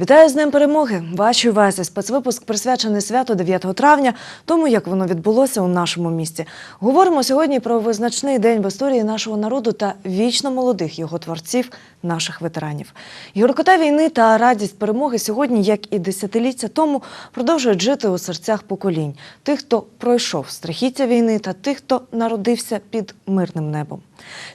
Вітаю з Днем перемоги! Вашій увазі спецвипуск присвячений святу 9 травня, тому як воно відбулося у нашому місті. Говоримо сьогодні про визначний день в історії нашого народу та вічно молодих його творців, наших ветеранів. Гіркота війни та радість перемоги сьогодні, як і десятиліття тому, продовжують жити у серцях поколінь тих, хто пройшов страхіття війни, та тих, хто народився під мирним небом.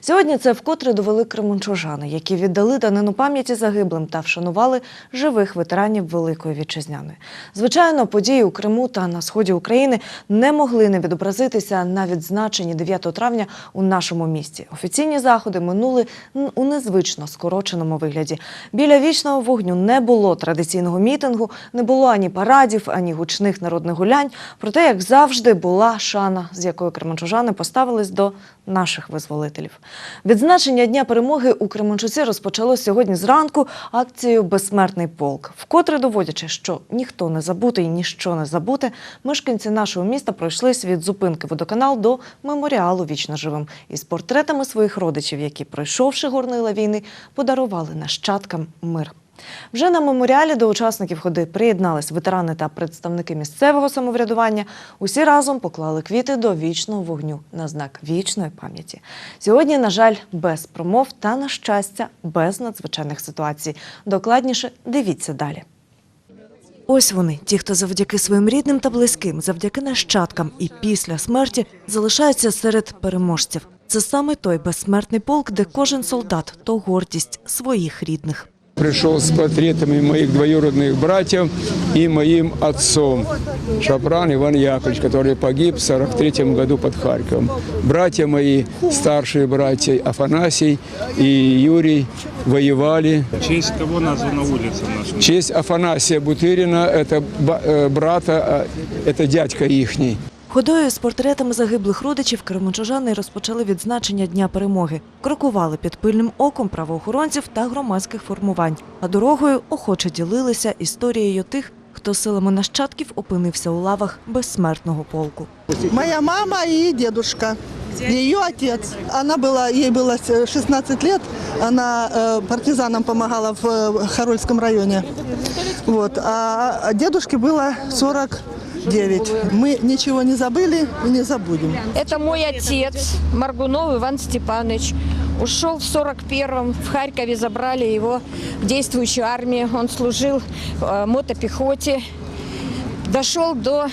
Сьогодні це вкотре довели кременчужани, які віддали данину пам'яті загиблим та вшанували живих ветеранів Великої вітчизняної. Звичайно, події у Криму та на сході України не могли не відобразитися на відзначенні 9 травня у нашому місті. Офіційні заходи минули у незвично скороченому вигляді. Біля вічного вогню не було традиційного мітингу, не було ані парадів, ані гучних народних гулянь. Проте, як завжди, була шана, з якою кременчужани поставились до наших визволителів. Відзначення Дня перемоги у Кременчуці розпочалось сьогодні зранку акцією Безсмертний полк. Вкотре доводячи, що ніхто не забутий, ніщо не забуте, мешканці нашого міста пройшлись від зупинки водоканал до меморіалу вічно живим із портретами своїх родичів, які, пройшовши горнила війни, подарували нащадкам мир. Вже на меморіалі до учасників ходи приєднались ветерани та представники місцевого самоврядування. Усі разом поклали квіти до вічного вогню на знак вічної пам'яті. Сьогодні, на жаль, без промов та на щастя, без надзвичайних ситуацій. Докладніше дивіться далі. Ось вони, ті, хто завдяки своїм рідним та близьким, завдяки нащадкам і після смерті залишаються серед переможців. Це саме той безсмертний полк, де кожен солдат то гордість своїх рідних Пришел с портретами моих двоюродных братьев и моим отцом, Шапран Иван Яковлевич, который погиб в 43 году под Харьковом. Братья мои, старшие братья Афанасий и Юрий воевали. В честь кого названа улица в нашем? В честь Афанасия Бутырина, это ба- э, брата, а, это дядька ихний. Ходою з портретами загиблих родичів кременчужани розпочали відзначення Дня перемоги. Крокували під пильним оком правоохоронців та громадських формувань, а дорогою охоче ділилися історією тих, хто силами нащадків опинився у лавах безсмертного полку. Моя мама и дедушка. Ее отец. Она была, ей было с- 16 лет. Она э, партизанам помогала в э, Харольском районе. Вот. А дедушке было 49. Мы ничего не забыли и не забудем. Это мой отец, Маргунов Иван Степанович. Ушел в 41-м, в Харькове забрали его в действующую армию. Он служил в мотопехоте, дошел до,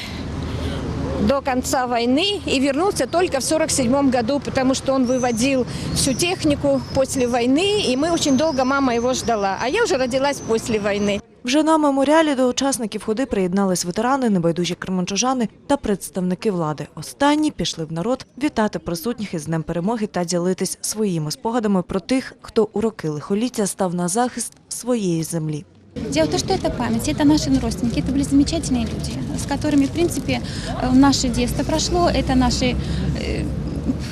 до конца войны и вернулся только в 47 году, потому что он выводил всю технику после войны, и мы очень долго, мама его ждала. А я уже родилась после войны. Вже на меморіалі до учасників ходи приєднались ветерани, небайдужі кременчужани та представники влади. Останні пішли в народ вітати присутніх із Днем перемоги та ділитись своїми спогадами про тих, хто у роки лихоліття став на захист своєї землі. Дело в том, что это память, это наши родственники, это были замечательные люди, с которыми, в принципе, э, наше детство прошло, это наши э,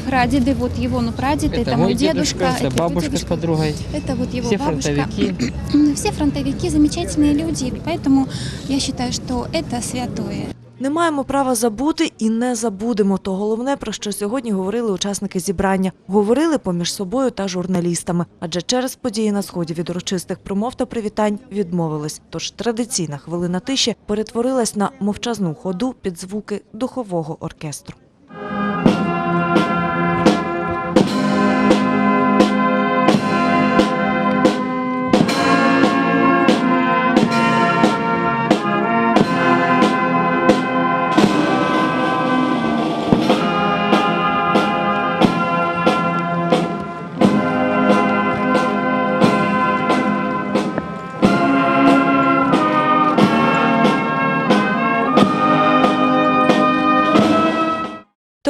прадеды, вот его, ну, прадед, это, мой дедушка, это его бабушка с дедушка, подругой. это вот его Все бабушка. фронтовики. Все фронтовики, замечательные люди, поэтому я считаю, что это святое. Не маємо права забути і не забудемо. То головне, про що сьогодні говорили учасники зібрання. Говорили поміж собою та журналістами, адже через події на сході від урочистих промов та привітань відмовились. Тож традиційна хвилина тиші перетворилась на мовчазну ходу під звуки духового оркестру.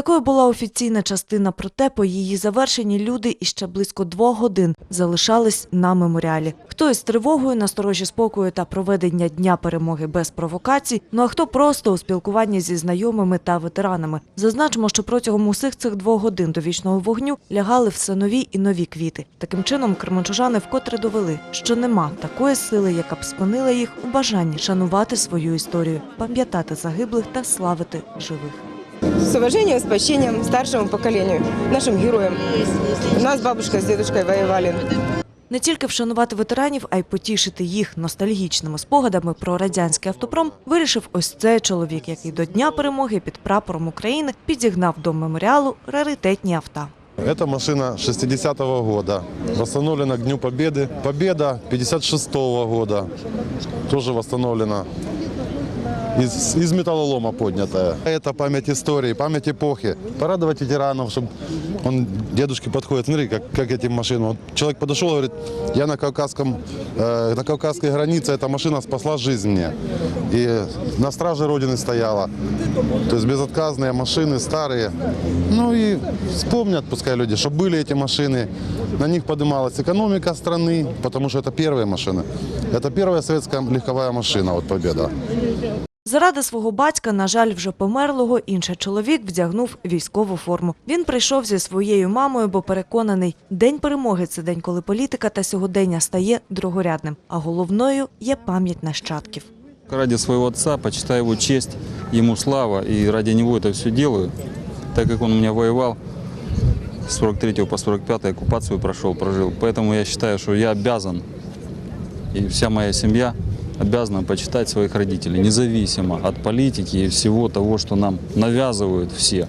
Такою була офіційна частина, проте по її завершенні люди іще близько двох годин залишались на меморіалі. Хто із тривогою, насторожі спокою та проведення дня перемоги без провокацій, ну а хто просто у спілкуванні зі знайомими та ветеранами. Зазначимо, що протягом усіх цих двох годин до вічного вогню лягали все нові і нові квіти. Таким чином, кременчужани вкотре довели, що нема такої сили, яка б спинила їх у бажанні шанувати свою історію, пам'ятати загиблих та славити живих. С уважением, с почтением старшему поколению, нашим героям. У нас бабушка с дедушкой воевали. Не тільки вшанувати ветеранів, а й потішити їх ностальгічними спогадами про радянський автопром вирішив ось цей чоловік, який до Дня перемоги під прапором України підігнав до меморіалу раритетні авто. Эта машина 60-го года, восстановлена к Дню Победы. Победа 56-го года, тоже восстановлена. Из, из металлолома поднятая. Это память истории, память эпохи. Порадовать ветеранов, чтобы он, дедушке подходит, смотри, как, как эти машины. Вот человек подошел и говорит, я на, Кавказском, э, на Кавказской границе, эта машина спасла жизнь мне. И на страже Родины стояла. То есть безотказные машины, старые. Ну и вспомнят, пускай люди, что были эти машины. На них поднималась экономика страны, потому что это первые машины. Это первая советская легковая машина, вот «Победа». Заради свого батька, на жаль, вже померлого, інший чоловік вдягнув військову форму. Він прийшов зі своєю мамою, бо переконаний, день перемоги це день, коли політика та сьогодення стає другорядним, а головною є пам'ять нащадків. Ради своего отца, почитаю его честь, ему слава, и ради него это все делаю. Так как он у меня воевал, с 43 по 45 оккупацию прошел, прожил. Поэтому я считаю, что я обязан, и вся моя семья обязана почитать своих родителей, независимо от политики и всего того, что нам навязывают все.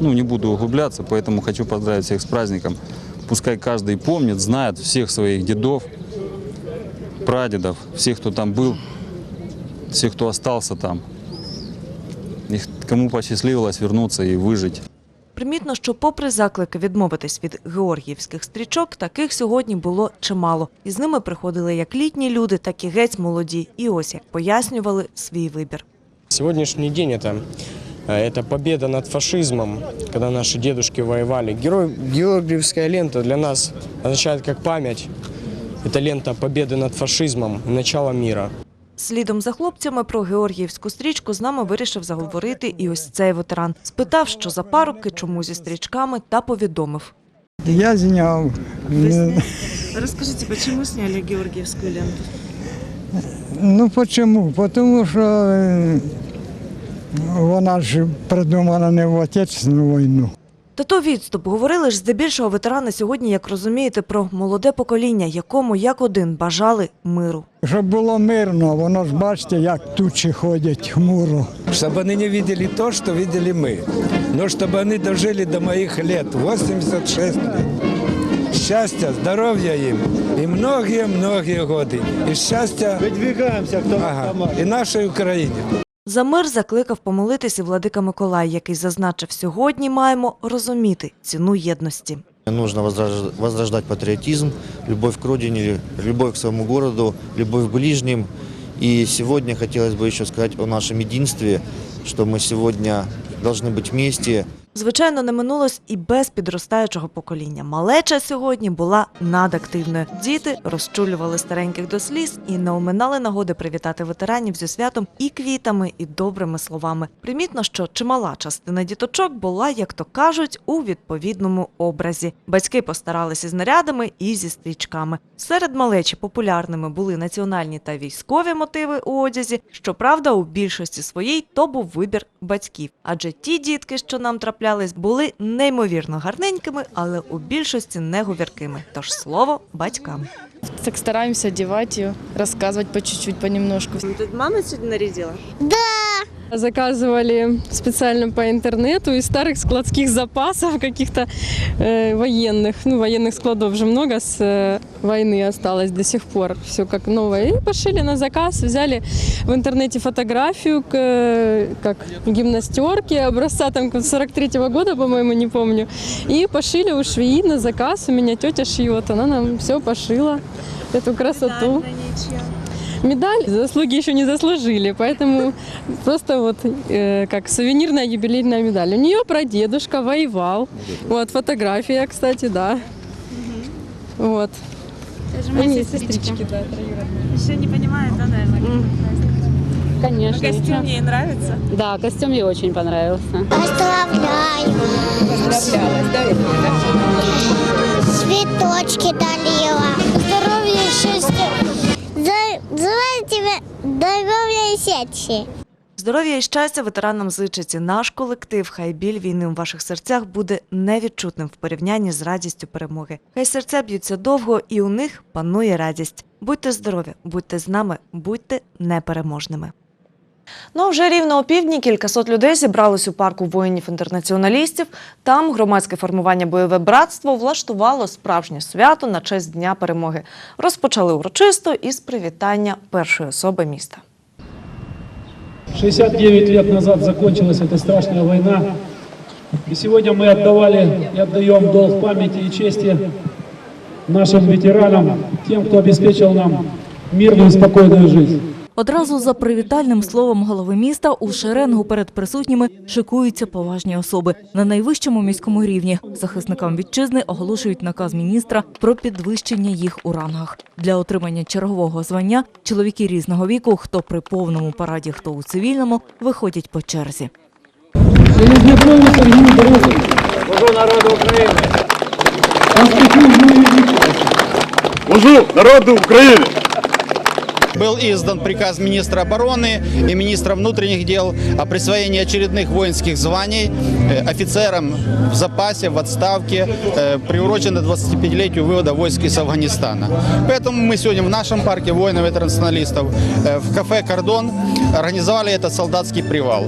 Ну, не буду углубляться, поэтому хочу поздравить всех с праздником. Пускай каждый помнит, знает всех своих дедов, прадедов, всех, кто там был, всех, кто остался там. И кому посчастливилось вернуться и выжить. Примітно, що попри заклики відмовитись від георгіївських стрічок, таких сьогодні було чимало. І з ними приходили як літні люди, так і геть молоді. І ось як пояснювали свій вибір. Сегодняшний день это, э, это победа над фашизмом, когда наши дедушки воевали. Герой, Георгиевская лента для нас означает как память. Это лента победы над фашизмом и начала мира. Слідом за хлопцями про георгіївську стрічку з нами вирішив заговорити і ось цей ветеран. Спитав, що за парубки, чому зі стрічками, та повідомив. Я зняв. Не- Расскажите, чому зняли георгіївську ленту? Ну почему? Потому що вона ж придумана не в Отечественну війну. Та то відступ. Говорили ж здебільшого ветерани сьогодні, як розумієте, про молоде покоління, якому як один бажали миру. Щоб було мирно, воно ж бачите, як тучі ходять хмуро. чтобы они не видели то, что видели мы. Но чтобы они дожили до моих лет, 86 лет. Счастья, здоровья им и многие-многие годы. И счастья Выдвигаемся, кто ага, и нашей Украине. За мир закликав помолитись і владика Миколай, який зазначив, сьогодні маємо розуміти ціну єдності. Нужно возрож- возрождать патриотизм, любовь к родине, любовь к своему городу, любовь к ближним. И сегодня хотелось бы еще сказать о нашем единстве, что мы сегодня должны быть вместе. Звичайно, не минулось і без підростаючого покоління. Малеча сьогодні була надактивною. Діти розчулювали стареньких до сліз і не оминали нагоди привітати ветеранів зі святом і квітами, і добрими словами. Примітно, що чимала частина діточок була, як то кажуть, у відповідному образі. Батьки постаралися з нарядами і зі стрічками. Серед малечі популярними були національні та військові мотиви у одязі. Щоправда, у більшості своїй то був вибір батьків, адже ті дітки, що нам траплялись, були неймовірно гарненькими, але у більшості неговіркими. Тож слово батькам. Так стараємося одягати, розказувати по чуть-чуть, понемножку. Тут мама сьогодні нарядила? Заказывали специально по интернету из старых складских запасов каких-то э, военных. Ну, военных складов же много с э, войны осталось до сих пор. Все как новое. И пошили на заказ, взяли в интернете фотографию к, э, как гимнастерки образца там 43-го года, по-моему, не помню. И пошили у швеи на заказ. У меня тетя шьет, она нам все пошила. Эту красоту Медаль заслуги еще не заслужили, поэтому просто вот э, как сувенирная юбилейная медаль. У нее прадедушка воевал. Вот фотография, кстати, да. Вот. Они сестрички, да, троюродные. Ще не розуміє, да, наверное? Конечно. Костюм їй подобається? Да, костюм ей очень понравился. Поздравляю. Цветочки дарила. Здоровья и счастья. Тебе здоровья и счастья. Здоров'я і щастя ветеранам зичиться наш колектив. Хай біль війни у ваших серцях буде невідчутним в порівнянні з радістю перемоги. Хай серця б'ються довго, і у них панує радість. Будьте здорові, будьте з нами, будьте непереможними. Ну вже рівно о півдні кількасот людей зібрались у парку воїнів-інтернаціоналістів. Там громадське формування бойове братство влаштувало справжнє свято на честь Дня перемоги. Розпочали урочисто із привітання першої особи міста. 69 лет назад закончилась эта страшная война. И сегодня мы отдавали и отдаем долг памяти и чести нашим ветеранам, тем, кто обеспечил нам мирную и спокойную жизнь. Одразу за привітальним словом голови міста у шеренгу перед присутніми шикуються поважні особи. На найвищому міському рівні захисникам вітчизни оголошують наказ міністра про підвищення їх у рангах. Для отримання чергового звання чоловіки різного віку, хто при повному параді, хто у цивільному, виходять по черзі. Сергію Божу народу України. Служу народу України! Был издан приказ министра обороны и министра внутренних дел о присвоении очередных воинских званий э, офицерам в запасе, в отставке, э, приурочено 25-летию вывода войск из Афганистана. Поэтому мы сегодня в нашем парке воинов-интернационалистов э, в кафе «Кордон» организовали этот солдатский привал.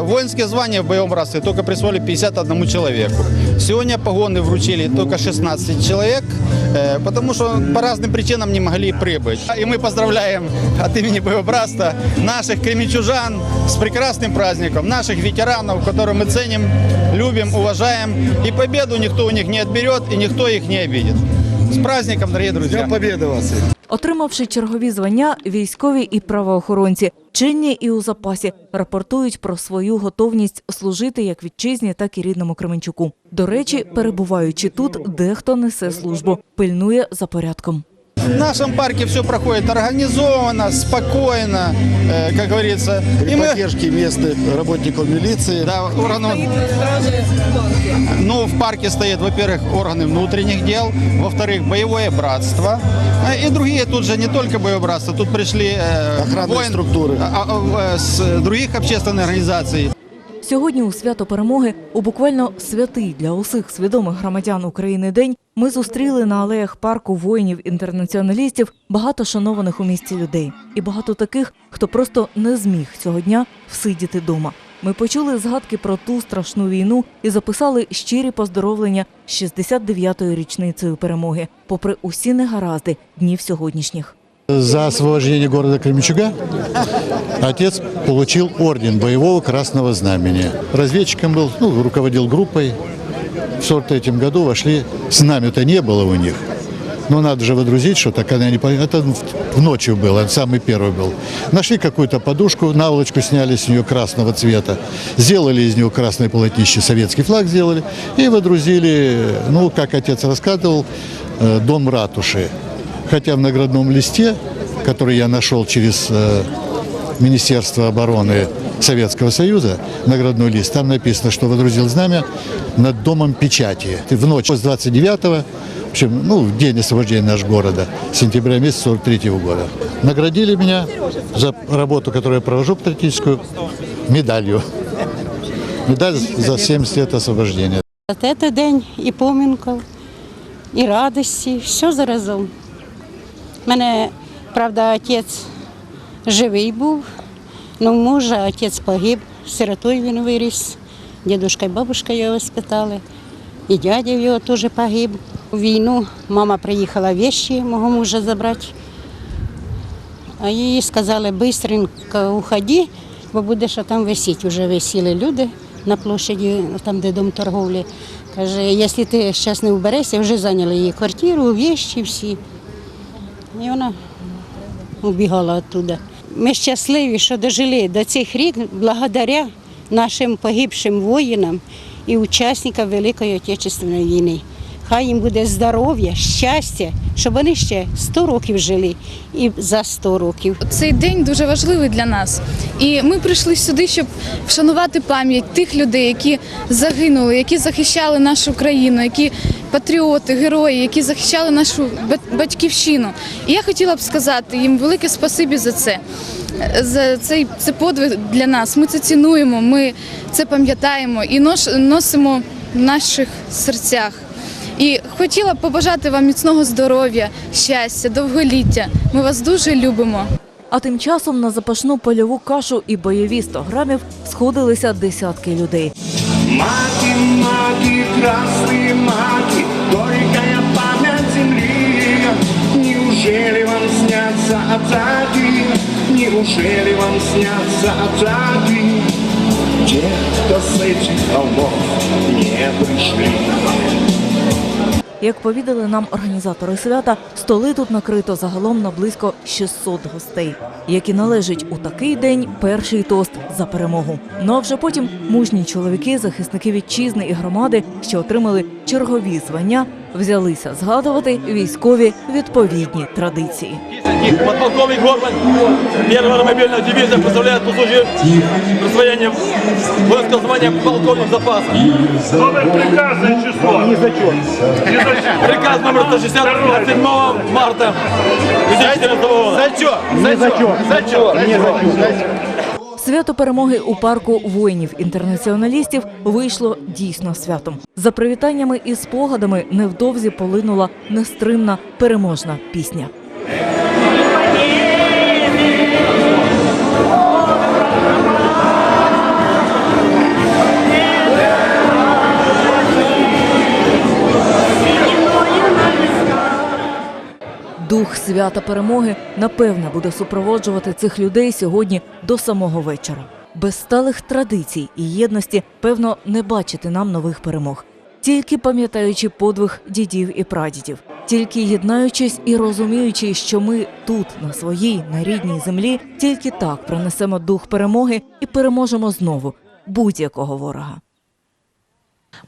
Воинские звания в боевом братстве только присвоили 51 человеку. Сегодня погоны вручили только 16 человек, потому что по разным причинам не могли прибыть. И мы поздравляем от имени боевого братства наших кременчужан с прекрасным праздником, наших ветеранов, которых мы ценим, любим, уважаем. И победу никто у них не отберет, и никто их не обидит. С праздником, дорогие друзья! победы вас! Отримавши чергові звання, військові і правоохоронці, чинні і у запасі, рапортують про свою готовність служити як вітчизні, так і рідному Кременчуку. До речі, перебуваючи тут, дехто несе службу, пильнує за порядком. В нашем парке все проходит организованно, спокойно, э, как говорится. При поддержке местных работников милиции. Да, органов... Ну, в парке стоят, во-первых, органы внутренних дел, во-вторых, боевое братство. Э, И другие тут же не только боевое братство, тут пришли э, Охранные воин- структуры. а- а- э, с других общественных организаций. Сьогодні у свято перемоги у буквально святий для усіх свідомих громадян України день ми зустріли на алеях парку воїнів-інтернаціоналістів багато шанованих у місті людей і багато таких, хто просто не зміг цього дня всидіти дома. Ми почули згадки про ту страшну війну і записали щирі поздоровлення з 69-ю річницею перемоги, попри усі негаразди днів сьогоднішніх. За освобождение города Кременчуга отец получил орден боевого красного знамени. Разведчиком был, ну, руководил группой. В 43 году вошли, знамя-то не было у них. Но надо же водрузить что-то, когда они... по- Это в- ночью было, он самый первый был. Нашли какую-то подушку, наволочку сняли с нее красного цвета, сделали из него красное полотнище, советский флаг сделали и водрузили, ну, как отец рассказывал, э, дом ратуши Хотя в наградном листе, который я нашел через э, Министерство обороны Советского Союза, наградной лист, там написано, что водрузил знамя над домом печати. И в ночь с 29 в общем, ну, в день освобождения нашего города, сентября месяца 43 года. Наградили меня за работу, которую я провожу патриотическую, медалью. Медаль за 70 лет освобождения. Це день і помінків, і радості, все заразом. У мене, правда, отець живий був, але мужа отець погиб, сиротою він виріс. Дідушка і бабушка його воспитали, і дядя його теж погиб. У війну мама приїхала вещі мого мужа забрати, а їй сказали, швидко уходи, бо будеш там висіти. Вже висіли люди на площаді, там, де дом торговлі. Каже, якщо ти зараз не вберешся, вже зайняли її квартиру, вещі всі. І вона убігала оттуда. Ми щасливі, що дожили до цих рік благодаря нашим погибшим воїнам і учасникам Великої Отечественної війни. Хай їм буде здоров'я, щастя, щоб вони ще 100 років жили і за 100 років. Цей день дуже важливий для нас. І ми прийшли сюди, щоб вшанувати пам'ять тих людей, які загинули, які захищали нашу країну, які патріоти, герої, які захищали нашу батьківщину. І я хотіла б сказати їм велике спасибі за це. За цей це подвиг для нас. Ми це цінуємо, ми це пам'ятаємо і носимо в наших серцях. І хотіла б побажати вам міцного здоров'я, щастя, довголіття. Ми вас дуже любимо. А тим часом на запашну польову кашу і бойові 100 грамів сходилися десятки людей. Маки, маки, красные Неужели вам снятся атаки? Неужели вам снятся атаки? Те, кто с этих холмов не пришли. Як повідали нам організатори свята, столи тут накрито загалом на близько 600 гостей, які належать у такий день перший тост за перемогу. Ну а вже потім мужні чоловіки, захисники вітчизни і громади, що отримали чергові звання, взялися згадувати військові відповідні традиції. Подполковник Горбань, первая мобильная дивизия, представляет по службе присвоения воинского звания полковник запаса. Номер приказа и число. Не зачет. Приказ номер 160 от 7 марта 2014 года. Зачет. Не зачет. Зачет. Зачет. Свято перемоги у парку воїнів-інтернаціоналістів вийшло дійсно святом. За привітаннями і спогадами невдовзі полинула нестримна переможна пісня. Дух свята перемоги напевне буде супроводжувати цих людей сьогодні до самого вечора. Без сталих традицій і єдності, певно, не бачити нам нових перемог. Тільки пам'ятаючи подвиг дідів і прадідів, тільки єднаючись і розуміючи, що ми тут, на своїй, на рідній землі, тільки так принесемо дух перемоги і переможемо знову будь-якого ворога.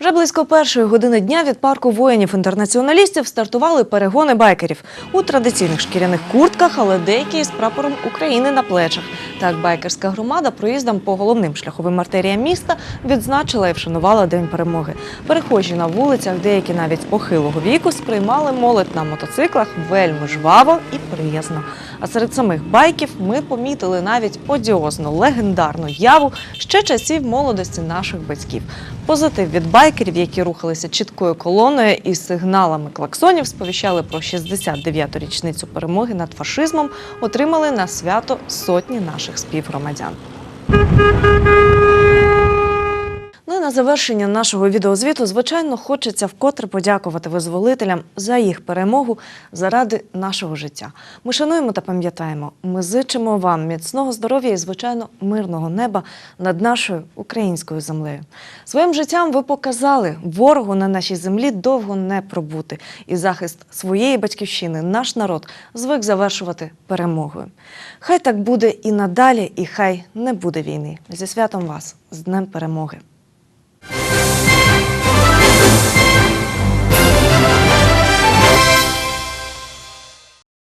Вже близько першої години дня від парку воїнів-інтернаціоналістів стартували перегони байкерів у традиційних шкіряних куртках, але деякі з прапором України на плечах. Так, байкерська громада проїздом по головним шляховим артеріям міста відзначила і вшанувала День перемоги. Перехожі на вулицях, деякі навіть похилого віку, сприймали молодь на мотоциклах вельми жваво і приязно. А серед самих байків ми помітили навіть одіозну легендарну яву ще часів молодості наших батьків. Позитив від байкерів, які рухалися чіткою колоною і сигналами клаксонів, сповіщали про 69-ту річницю перемоги над фашизмом, отримали на свято сотні наших співгромадян. Ну і на завершення нашого відеозвіту, звичайно, хочеться вкотре подякувати визволителям за їх перемогу заради нашого життя. Ми шануємо та пам'ятаємо. Ми зичимо вам міцного здоров'я і, звичайно, мирного неба над нашою українською землею. Своїм життям ви показали ворогу на нашій землі довго не пробути. І захист своєї батьківщини наш народ звик завершувати перемогою. Хай так буде і надалі, і хай не буде війни. Зі святом вас з Днем перемоги!